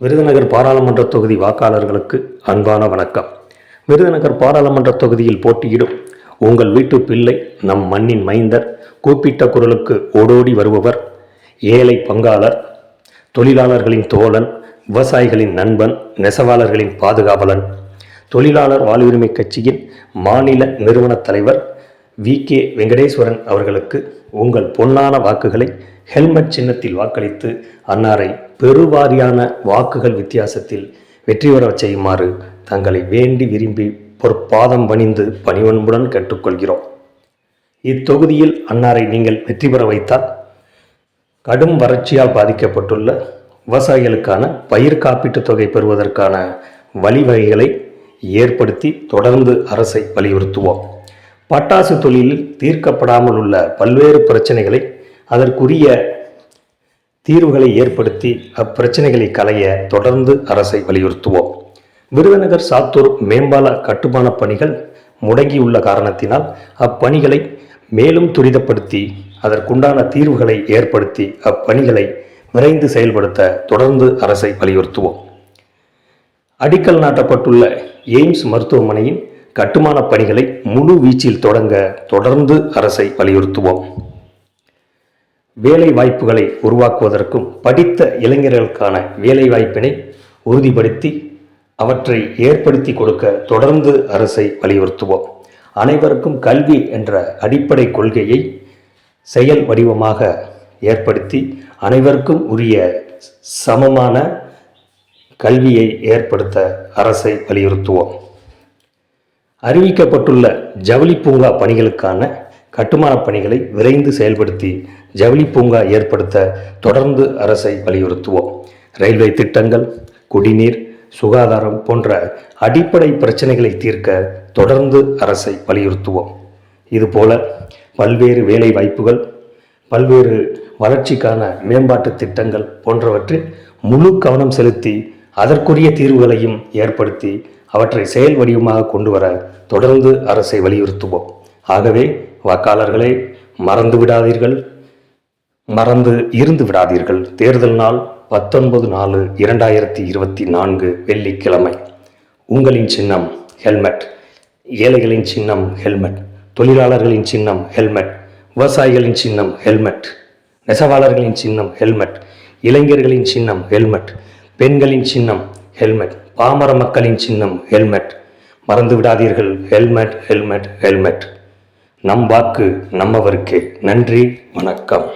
விருதுநகர் பாராளுமன்ற தொகுதி வாக்காளர்களுக்கு அன்பான வணக்கம். விருதுநகர் பாராளுமன்ற தொகுதியில் போட்டியிடும் உங்கள் வீட்டு பிள்ளை நம் மண்ணின் மைந்தர் கூப்பிட்ட குரலுக்கு ஓடோடி வருபவர் ஏழை பங்காளர் தொழிலாளர்களின் தோழன் விவசாயிகளின் நண்பன் நெசவாளர்களின் பாதுகாவலன் தொழிலாளர் வாழ்வுரிமை கட்சியின் மாநில நிறுவனத் தலைவர் வி. கே. வெங்கடேஸ்வரன் அவர்களுக்கு உங்கள் பொன்னான வாக்குகளை ஹெல்மெட் சின்னத்தில் வாக்களித்து அன்னாரை பெருவாரியான வாக்குகள் வித்தியாசத்தில் வெற்றி பெறச் செய்யுமாறு தங்களை வேண்டி விரும்பி பொற்பாதம் பணிந்து பணிவன்புடன் கேட்டுக்கொள்கிறோம். இத்தொகுதியில் அன்னாரை நீங்கள் வெற்றி பெற வைத்தால் கடும் வறட்சியால் பாதிக்கப்பட்டுள்ள விவசாயிகளுக்கான பயிர் காப்பீட்டுத் தொகை பெறுவதற்கான வழிவகைகளை ஏற்படுத்தி தொடர்ந்து அரசை வலியுறுத்துவோம். பட்டாசு தொழிலில் தீர்க்கப்படாமல் உள்ள பல்வேறு பிரச்சனைகளை அதற்குரிய தீர்வுகளை ஏற்படுத்தி அப்பிரச்சனைகளை களைய தொடர்ந்து அரசை வலியுறுத்துவோம். விருதுநகர் சாத்தூர் மேம்பால கட்டுமான பணிகள் முடங்கியுள்ள காரணத்தினால் அப்பணிகளை மேலும் துரிதப்படுத்தி அதற்குண்டான தீர்வுகளை ஏற்படுத்தி அப்பணிகளை விரைந்து செயல்படுத்த தொடர்ந்து அரசை வலியுறுத்துவோம். அடிக்கல் நாட்டப்பட்டுள்ள எய்ம்ஸ் மருத்துவமனையின் கட்டுமான பணிகளை முழு வீச்சில் தொடங்க தொடர்ந்து அரசை வலியுறுத்துவோம். வேலை வாய்ப்புகளை உருவாக்குவதற்கும் படித்த இளைஞர்களுக்கான வேலை வாய்ப்பினை உறுதிப்படுத்தி அவற்றை ஏற்படுத்தி கொடுக்க தொடர்ந்து அரசை வலியுறுத்துவோம். அனைவருக்கும் கல்வி என்ற அடிப்படை கொள்கையை செயல் வடிவமாக ஏற்படுத்தி அனைவருக்கும் உரிய சமமான கல்வியை ஏற்படுத்த அரசை வலியுறுத்துவோம். அறிவிக்கப்பட்டுள்ள ஜவுளி பூங்கா பணிகளுக்கான கட்டுமான பணிகளை விரைந்து செயல்படுத்தி ஜவுளி பூங்கா ஏற்படுத்த தொடர்ந்து அரசை வலியுறுத்துவோம். ரயில்வே திட்டங்கள் குடிநீர் சுகாதாரம் போன்ற அடிப்படை பிரச்சனைகளை தீர்க்க தொடர்ந்து அரசை வலியுறுத்துவோம். இதுபோல பல்வேறு வேலை வாய்ப்புகள் பல்வேறு வளர்ச்சிக்கான மேம்பாட்டு திட்டங்கள் போன்றவற்றில் முழு கவனம் செலுத்தி அதற்குரிய தீர்வுகளையும் ஏற்படுத்தி அவற்றை செயல் வடிவமாக கொண்டு வர தொடர்ந்து அரசை வலியுறுத்துவோம். ஆகவே வாக்காளர்களே மறந்து விடாதீர்கள். மறந்து இருந்து விடாதீர்கள். தேர்தல் நாள் பத்தொன்பது நாலு இரண்டாயிரத்தி இருபத்தி நான்கு வெள்ளிக்கிழமை. உங்களின் சின்னம் ஹெல்மெட். ஏழைகளின் சின்னம் ஹெல்மெட். தொழிலாளர்களின் சின்னம் ஹெல்மெட். விவசாயிகளின் சின்னம் ஹெல்மெட். நெசவாளர்களின் சின்னம் ஹெல்மெட். இளைஞர்களின் சின்னம் ஹெல்மெட். பெண்களின் சின்னம் ஹெல்மெட். பாமர மக்களின் சின்னம் ஹெல்மெட். மறந்து விடாதீர்கள். Helmet helmet helmet. நம் வாக்கு நம்மவருக்கே. நன்றி வணக்கம்.